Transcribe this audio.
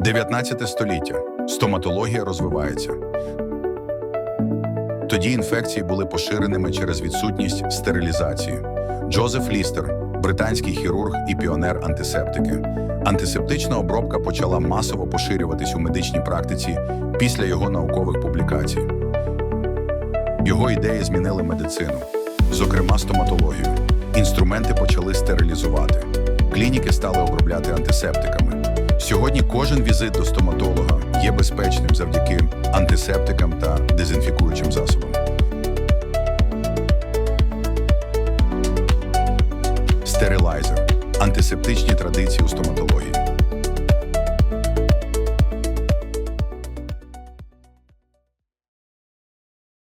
19 століття. Стоматологія розвивається. Тоді інфекції були поширеними через відсутність стерилізації. Джозеф Лістер, британський хірург і піонер антисептики. Антисептична обробка почала масово поширюватись у медичній практиці після його наукових публікацій. Його ідеї змінили медицину, зокрема стоматологію. Інструменти почали стерилізувати. Клініки стали обробляти антисептиками. Сьогодні кожен візит до стоматолога є безпечним завдяки антисептикам та дезінфікуючим засобам. Стерилайзер антисептичні традиції у стоматології.